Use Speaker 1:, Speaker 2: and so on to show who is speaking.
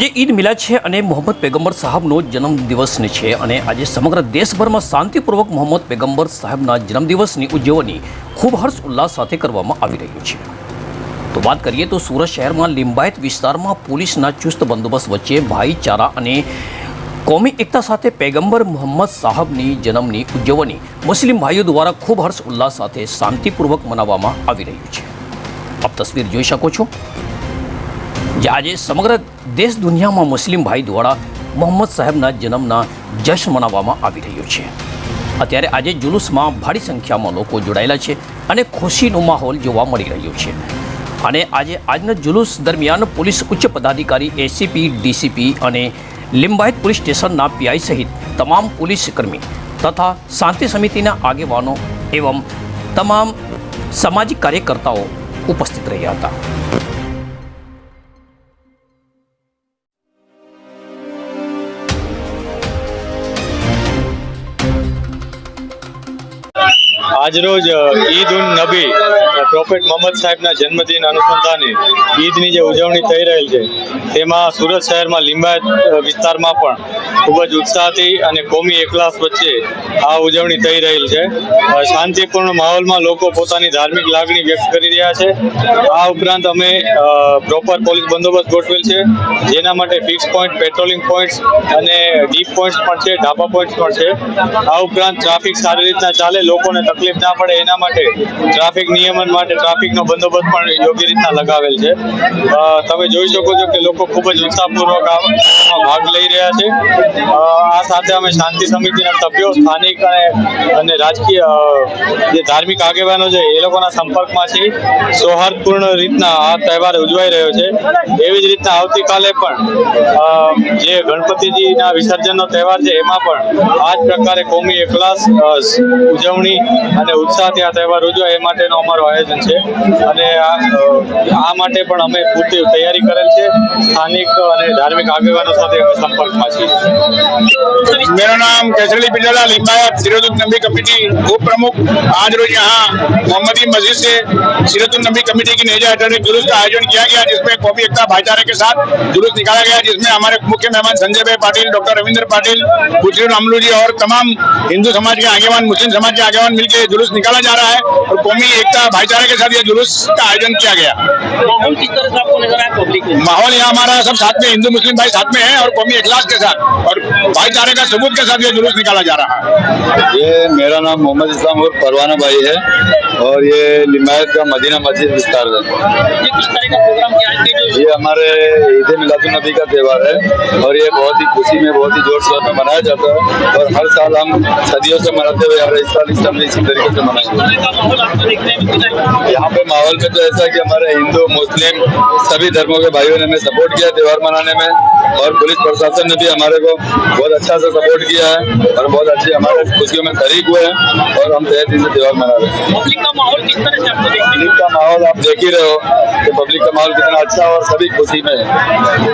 Speaker 1: આજે ઈદ મિલાદ છે અને મોહમ્મદ પેગમ્બર સાહેબનો જન્મદિવસની છે અને આજે સમગ્ર દેશભરમાં શાંતિપૂર્વક મોહમ્મદ પેગમ્બર સાહેબના જન્મદિવસની ઉજવણી ખૂબ હર્ષ ઉલ્લાસ સાથે કરવામાં આવી રહ્યું છે. તો વાત કરીએ તો સુરત શહેરમાં લિંબાયત વિસ્તારમાં પોલીસના ચુસ્ત બંદોબસ્ત વચ્ચે ભાઈચારા અને કોમી એકતા સાથે પેગમ્બર મોહમ્મદ સાહેબની જન્મની ઉજવણી મુસ્લિમ ભાઈઓ દ્વારા ખૂબ હર્ષ ઉલ્લાસ સાથે શાંતિપૂર્વક મનાવવામાં આવી રહ્યું છે. આપ તસવીર જોઈ શકો છો. જે આજે સમગ્ર દેશ દુનિયામાં મુસ્લિમ ભાઈ દ્વારા મોહમ્મદ સાહેબના જન્મના જશ્ન મનાવવામાં આવી રહ્યો છે. અત્યારે આજે જુલુસમાં ભારી સંખ્યામાં લોકો જોડાયેલા છે અને ખુશીનો માહોલ જોવા મળી રહ્યો છે. અને આજે આજના જુલુસ દરમિયાન પોલીસ ઉચ્ચ પદાધિકારી એસીપી ડીસીપી અને લિંબાયત પોલીસ સ્ટેશનના પીઆઈ સહિત તમામ પોલીસ કર્મી તથા શાંતિ સમિતિના આગેવાનો એવં તમામ સામાજિક કાર્યકર્તાઓ ઉપસ્થિત રહ્યા હતા.
Speaker 2: આજરોજ ઈદ ઉન નબી પ્રોફેટ મોહમ્મદ સાહેબના જન્મદિન અનુસંધાને ઈદની જે ઉજવણી થઈ રહેલ છે, તેમાં સુરત શહેરમાં લિંબાયત વિસ્તારમાં પણ ખૂબ જ ઉત્સાહથી અને કોમી એકલાસ વચ્ચે આ ઉજવણી થઈ રહેલ છે. શાંતિપૂર્ણ માહોલમાં લોકો પોતાની ધાર્મિક લાગણી વ્યક્ત કરી રહ્યા છે. આ ઉપરાંત અમે પ્રોપર પોલીસ બંદોબસ્ત ગોઠવેલ છે, જેના માટે ફિક્સ પોઈન્ટ, પેટ્રોલિંગ પોઈન્ટ્સ અને ડીપ પોઈન્ટ્સ પણ છે ઢાબા પોઈન્ટ્સ પણ છે. આ ઉપરાંત ટ્રાફિક સારી રીતના ચાલે, લોકોને તકલીફ ના પડે એના માટે ટ્રાફિક નિયમન માટે ટ્રાફિકનો બંદોબસ્ત પણ યોગ્ય રીતના લગાવેલ છે. તમે જોઈ શકો છો કે લોકો ખૂબ જ ઉત્સાહપૂર્વક ભાગ લઈ રહ્યા છે. આ સાથે અમે શાંતિ સમિતિના સભ્યો, સ્થાનિક અને રાજકીય જે ધાર્મિક આગેવાનો છે એ લોકોના સંપર્કમાં છે સૌહાર્દપૂર્ણ રીતના આ તહેવાર ઉજવાઈ રહ્યો છે. એવી જ રીતના આવતીકાલે પણ જે ગણપતિજીના વિસર્જનનો તહેવાર છે એમાં પણ આ જ પ્રકારે કોમી એકલાસ ઉજવણી અને ઉત્સાહથી આ તહેવાર ઉજવાય એ માટેનું અમારું આયોજન છે. અને આ માટે પણ અમે પૂરતી તૈયારી કરેલ છે. સ્થાનિક અને ધાર્મિક આગેવાનો સાથે અમે સંપર્કમાં છીએ.
Speaker 3: मेरा नाम केसरी पिंडला लिंबायत सिरतुल नबी कमेटी उप प्रमुख। आज रोज यहाँ मोहम्मदी मस्जिद से सिरतुल नबी कमेटी की नेजा एक जुलूस का आयोजन किया गया जिसमें कौमी एकता भाईचारे के साथ जुलूस निकाला गया जिसमें हमारे मुख्य मेहमान संजय भाई पाटिल डॉक्टर रविंद्र पाटिल पुत्री अमलू जी और तमाम हिंदू समाज के आगेवान मुस्लिम समाज के आगेवान मिलकर जुलूस निकाला जा रहा है और कौमी एकता भाईचारे के साथ ये जुलूस का आयोजन किया गया।
Speaker 4: माहौल
Speaker 3: यहाँ हमारा सब साथ में हिंदू मुस्लिम भाई साथ में है और कौमी इखलास के साथ और भाईचारे का सबूत के साथ ये जुलूस निकाला जा रहा है
Speaker 5: ये मेरा नाम मोहम्मद इस्लाम और परवाना भाई है और ये लिमायत का मदीना मस्जिद विस्तार है हमारे ईद मिलादुलनबी का त्यौहार है और ये बहुत ही खुशी में बहुत ही ज़ोर शोर में मनाया जाता है और हर साल हम सदियों से मनाते हुए आ रहे इस साल इस टाइम इसी तरीके से मनाएँगे। यहाँ पे माहौल में तो ऐसा है कि हमारे हिंदू मुस्लिम सभी धर्मों के भाइयों ने हमें सपोर्ट किया त्यौहार मनाने में और पुलिस प्रशासन ने भी हमारे को बहुत अच्छा से सपोर्ट किया है और बहुत अच्छी हमारे खुशियों में शरीक हुए हैं और हम तय दिन से त्यौहार मना रहे हैं। पब्लिक का माहौल आप देख ही रहे हो। कि पब्लिक का माहौल कितना अच्छा और सभी खुशी में है